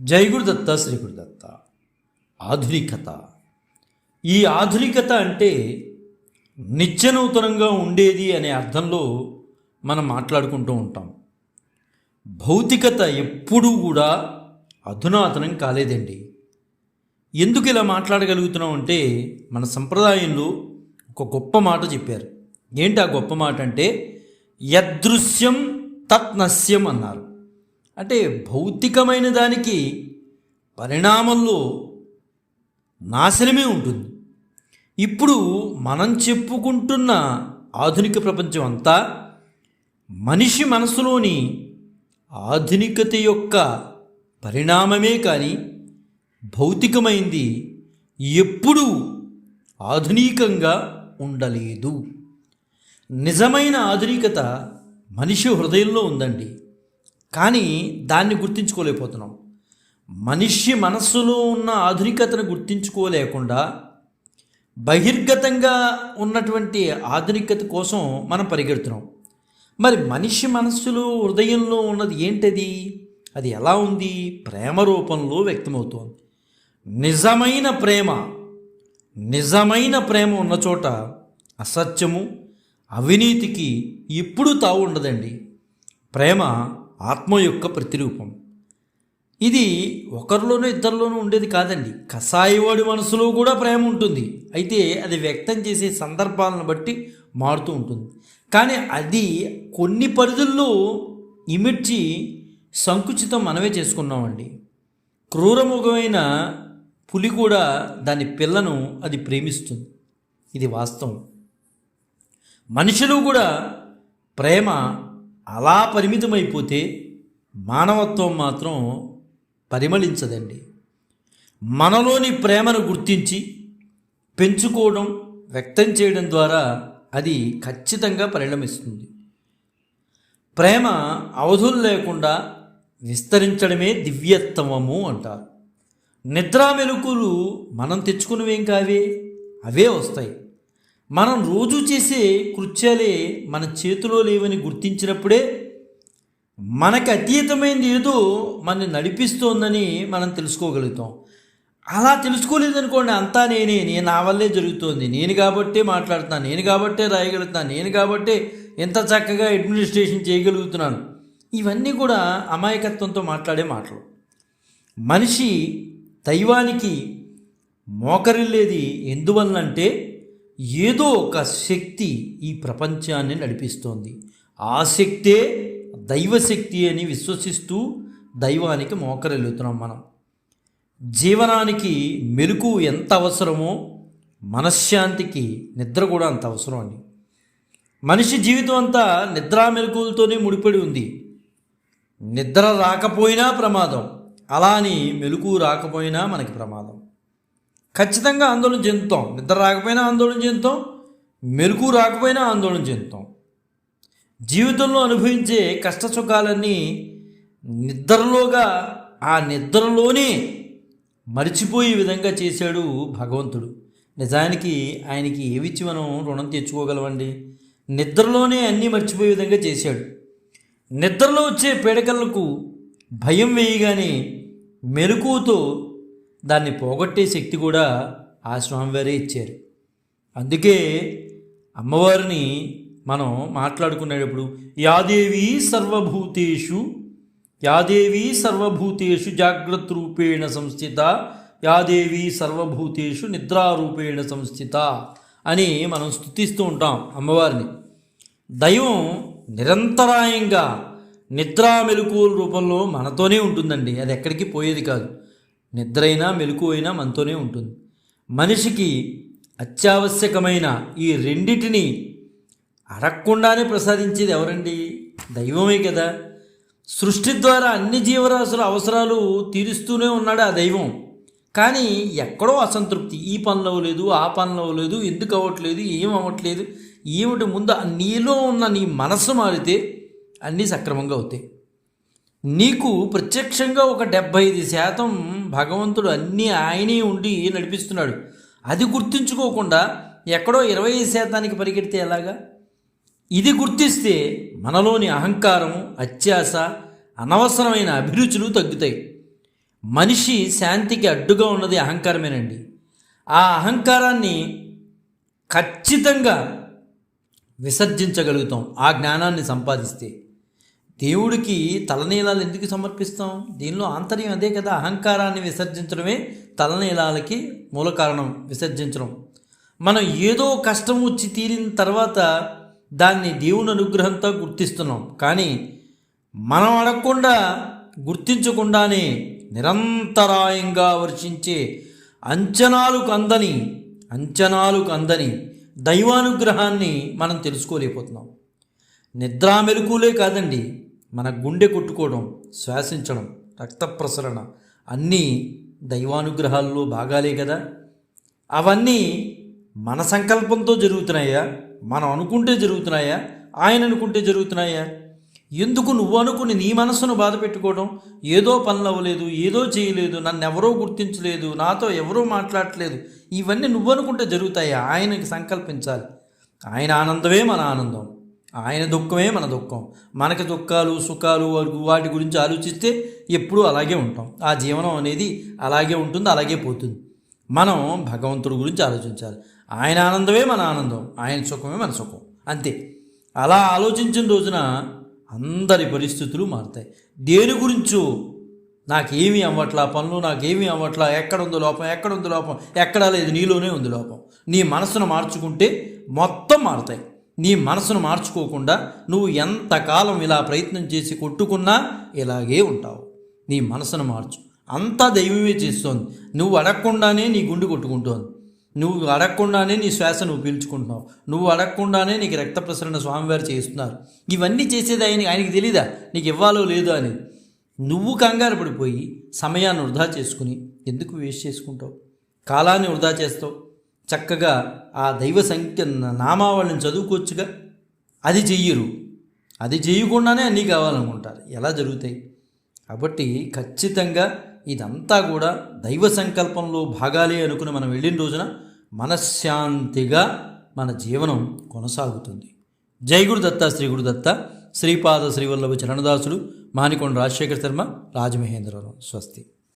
జై గురుదత్త శ్రీ గురుదత్త ఆధునికత. ఈ ఆధునికత అంటే నిత్యనూతనంగా ఉండేది అనే అర్థంలో మనం మాట్లాడుకుంటూ ఉంటాం. భౌతికత ఎప్పుడూ కూడా అధునాతనం కాలేదండి. ఎందుకు ఇలా మాట్లాడగలుగుతున్నాం అంటే మన సంప్రదాయంలో ఒక గొప్ప మాట చెప్పారు. ఏంటి ఆ గొప్ప మాట అంటే యదృశ్యం తత్నశ్యం అన్నారు. అంటే భౌతికమైన దానికి పరిణామంలో నాశనమే ఉంటుంది. ఇప్పుడు మనం చెప్పుకుంటున్న ఆధునిక ప్రపంచం అంతా మనిషి మనసులోని ఆధునికత యొక్క పరిణామమే కానీ భౌతికమైంది ఎప్పుడూ ఆధునికంగా ఉండలేదు. నిజమైన ఆధునికత మనిషి హృదయంలో ఉందండి. కానీ దాన్ని గుర్తించుకోలేకపోతున్నాం. మనిషి మనస్సులో ఉన్న ఆధునికతను గుర్తించుకోలేకుండా బహిర్గతంగా ఉన్నటువంటి ఆధునికత కోసం మనం పరిగెడుతున్నాం. మరి మనిషి మనస్సులో హృదయంలో ఉన్నది ఏంటది? అది ఎలా ఉంది? ప్రేమ రూపంలో వ్యక్తమవుతోంది. నిజమైన ప్రేమ నిజమైన ప్రేమ ఉన్న చోట అసత్యము అవినీతికి ఎప్పుడూ తావు ఉండదండి. ప్రేమ ఆత్మ యొక్క ప్రతిరూపం. ఇది ఒకరిలోనూ ఇద్దరిలోనూ ఉండేది కాదండి. కషాయివాడి మనసులో కూడా ప్రేమ ఉంటుంది. అయితే అది వ్యక్తం చేసే సందర్భాలను బట్టి మారుతూ ఉంటుంది. కానీ అది కొన్ని పరిధుల్లో ఇమిడ్చి సంకుచితం మనమే చేసుకున్నామండి. క్రూరముఖమైన పులి కూడా దాని పిల్లను అది ప్రేమిస్తుంది. ఇది వాస్తవం. మనుషులు కూడా ప్రేమ అలా పరిమితమైపోతే మానవత్వం మాత్రం పరిమళించదండి. మనలోని ప్రేమను గుర్తించి పెంచుకోవడం వ్యక్తం చేయడం ద్వారా అది ఖచ్చితంగా పరిణమిస్తుంది. ప్రేమ అవధులు లేకుండా విస్తరించడమే దివ్యత్వము అంటారు. నిద్రా మెలకులు మనం తెచ్చుకున్నవేం కావే? అవే వస్తాయి. మనం రోజు చేసే కృత్యాలే మన చేతిలో లేవని గుర్తించినప్పుడే మనకు అతీతమైనది ఏదో మనని నడిపిస్తోందని మనం తెలుసుకోగలుగుతాం. అలా తెలుసుకోలేదనుకోండి అంతా నేనే నేను నా వల్లే జరుగుతోంది. నేను కాబట్టే మాట్లాడుతున్నాను నేను కాబట్టే రాయగలుగుతున్నాను నేను కాబట్టే ఎంత చక్కగా అడ్మినిస్ట్రేషన్ చేయగలుగుతున్నాను. ఇవన్నీ కూడా అమాయకత్వంతో మాట్లాడే మాటలు. మనిషి దైవానికి మోకరిల్లేది ఎందువల్లంటే ఏదో ఒక శక్తి ఈ ప్రపంచాన్ని నడిపిస్తోంది. ఆ శక్తే దైవశక్తి అని విశ్వసిస్తూ దైవానికి మోకరిల్లుతున్నాం మనం. జీవనానికి మెలకు ఎంత అవసరమో మనశ్శాంతికి నిద్ర కూడా అంత అవసరం అండి. మనిషి జీవితం అంతా నిద్రా మెలకులతోనే ముడిపడి ఉంది. నిద్ర రాకపోయినా ప్రమాదం. అలా అని మెలకు రాకపోయినా మనకి ప్రమాదం. ఖచ్చితంగా ఆందోళన చెందుతాం. నిద్ర రాకపోయినా ఆందోళన చెందుతాం. మెరుగు రాకపోయినా ఆందోళన చెందుతాం. జీవితంలో అనుభవించే కష్ట సుఖాలన్నీ నిద్రలోగా ఆ నిద్రలోనే మరిచిపోయే విధంగా చేశాడు భగవంతుడు. నిజానికి ఆయనకి ఏవిచ్చి మనం రుణం తెచ్చుకోగలమండి? నిద్రలోనే అన్నీ మర్చిపోయే విధంగా చేశాడు. నిద్రలో వచ్చే పీడకలకు భయం వేయగానే మెలకువతో దాన్ని పోగొట్టే శక్తి కూడా ఆ స్వామివారే ఇచ్చారు. అందుకే అమ్మవారిని మనం మాట్లాడుకునేటప్పుడు యాదేవి సర్వభూతేషు యాదేవి సర్వభూతేషు జాగ్రత్త రూపేణ సంస్థిత యాదేవి సర్వభూతేషు నిద్రారూపేణ సంస్థిత అని మనం స్థుతిస్తూ ఉంటాం అమ్మవారిని. దైవం నిరంతరాయంగా నిద్రా మెలకువల రూపంలో మనతోనే ఉంటుందండి. అది ఎక్కడికి పోయేది కాదు. నిద్ర అయినా మెలకు అయినా మనతోనే ఉంటుంది. మనిషికి అత్యావశ్యకమైన ఈ రెండిటిని అడగకుండానే ప్రసాదించేది ఎవరండి? దైవమే కదా. సృష్టి ద్వారా అన్ని జీవరాశుల అవసరాలు తీరుస్తూనే ఉన్నాడు ఆ దైవం. కానీ ఎక్కడో అసంతృప్తి. ఈ పనులు అవ్వలేదు ఆ పనులు అవ్వలేదు ఎందుకు అవ్వట్లేదు ఏం అవ్వట్లేదు ఏమిటి ముందు నీలో ఉన్న నీ మనసు మారితే అన్నీ సక్రమంగా అవుతాయి. నీకు ప్రత్యక్షంగా ఒక డెబ్భై ఐదు శాతం భగవంతుడు అన్నీ ఆయనే ఉండి నడిపిస్తున్నాడు. అది గుర్తుంచుకోకుండా ఎక్కడో ఇరవై ఐదు శాతానికి పరిగెడితే ఎలాగా? ఇది గుర్తిస్తే మనలోని అహంకారం అత్యాస అనవసరమైన అభిరుచులు తగ్గుతాయి. మనిషి శాంతికి అడ్డుగా ఉన్నది అహంకారమేనండి. ఆ అహంకారాన్ని ఖచ్చితంగా విసర్జించగలుగుతాం ఆ జ్ఞానాన్ని సంపాదిస్తే. దేవుడికి తలనీలాలు ఎందుకు సమర్పిస్తాం? దీనిలో ఆంతర్యం అదే కదా. అహంకారాన్ని విసర్జించడమే తలనీలాలకి మూల కారణం విసర్జించడం. మనం ఏదో కష్టం వచ్చి తీరిన తర్వాత దాన్ని దేవుని అనుగ్రహంతో గుర్తిస్తున్నాం. కానీ మనం అడగకుండా గుర్తించకుండానే నిరంతరాయంగా వర్షించే అంచనాలకు అందని అంచనాలకు అందని దైవానుగ్రహాన్ని మనం తెలుసుకోలేకపోతున్నాం. నిద్రా మెలకులే కాదండి. మన గుండె కొట్టుకోవడం శ్వాసించడం రక్త ప్రసరణ అన్నీ దైవానుగ్రహాల్లో భాగాలే కదా? అవన్నీ మన సంకల్పంతో జరుగుతున్నాయా? మనం అనుకుంటే జరుగుతున్నాయా? ఆయన అనుకుంటే జరుగుతున్నాయా? ఎందుకు నువ్వు అనుకుని నీ మనసును బాధ పెట్టుకోవడం? ఏదో పనులు అవ్వలేదు ఏదో చేయలేదు నన్ను ఎవరో గుర్తించలేదు నాతో ఎవరో మాట్లాడట్లేదు. ఇవన్నీ నువ్వు అనుకుంటే జరుగుతాయా? ఆయనకి సంకల్పించాలి. ఆయన ఆనందమే మన ఆనందం. ఆయన దుఃఖమే మన దుఃఖం. మనకి దుఃఖాలు సుఖాలు వాటి గురించి ఆలోచిస్తే ఎప్పుడూ అలాగే ఉంటాం. ఆ జీవనం అనేది అలాగే ఉంటుంది అలాగే పోతుంది. మనం భగవంతుడి గురించి ఆలోచించాలి. ఆయన ఆనందమే మన ఆనందం ఆయన సుఖమే మన సుఖం. అంతే. అలా ఆలోచించిన రోజున అందరి పరిస్థితులు మారుతాయి. దేని గురించో నాకేమీ అవ్వట్లా పనులు నాకేమీ అవ్వట్లా ఎక్కడ ఉంది లోపం ఎక్కడ ఉంది లోపం ఎక్కడా లేదు నీలోనే ఉంది లోపం. నీ మనసును మార్చుకుంటే మొత్తం మారుతాయి. నీ మనసును మార్చుకోకుండా నువ్వు ఎంతకాలం ఇలా ప్రయత్నం చేసి కొట్టుకున్నా ఇలాగే ఉంటావు. నీ మనసును మార్చు. అంతా దైవమే చేస్తోంది. నువ్వు అడగకుండానే నీ గుండె కొట్టుకుంటోంది. నువ్వు అడగకుండానే నీ శ్వాస నువ్వు పీల్చుకుంటున్నావు. నువ్వు అడగకుండానే నీకు రక్త ప్రసరణ స్వామివారు చేస్తున్నారు. ఇవన్నీ చేసేది ఆయన ఆయనకి తెలీదా? నీకు ఇవ్వాలో లేదో అనేది. నువ్వు కంగారు పడిపోయి సమయాన్ని వృధా చేసుకుని ఎందుకు వేస్ట్ చేసుకుంటావు? కాలాన్ని వృధా చేస్తావు? చక్కగా ఆ దైవ సంఖ్య నామావళిని చదువుకోవచ్చుగా. అది చెయ్యరు. అది చేయకుండానే అన్నీ కావాలనుకుంటారు. ఎలా జరుగుతాయి? కాబట్టి ఖచ్చితంగా ఇదంతా కూడా దైవ సంకల్పంలో భాగాలే అనుకుని మనం వెళ్ళిన రోజున మనశ్శాంతిగా మన జీవనం కొనసాగుతుంది. జై గురుదత్త శ్రీ గురుదత్త శ్రీపాద శ్రీవల్లభ చరణదాసుడు మానికొండ రాజశేఖర శర్మ రాజమహేంద్రవరం స్వస్తి.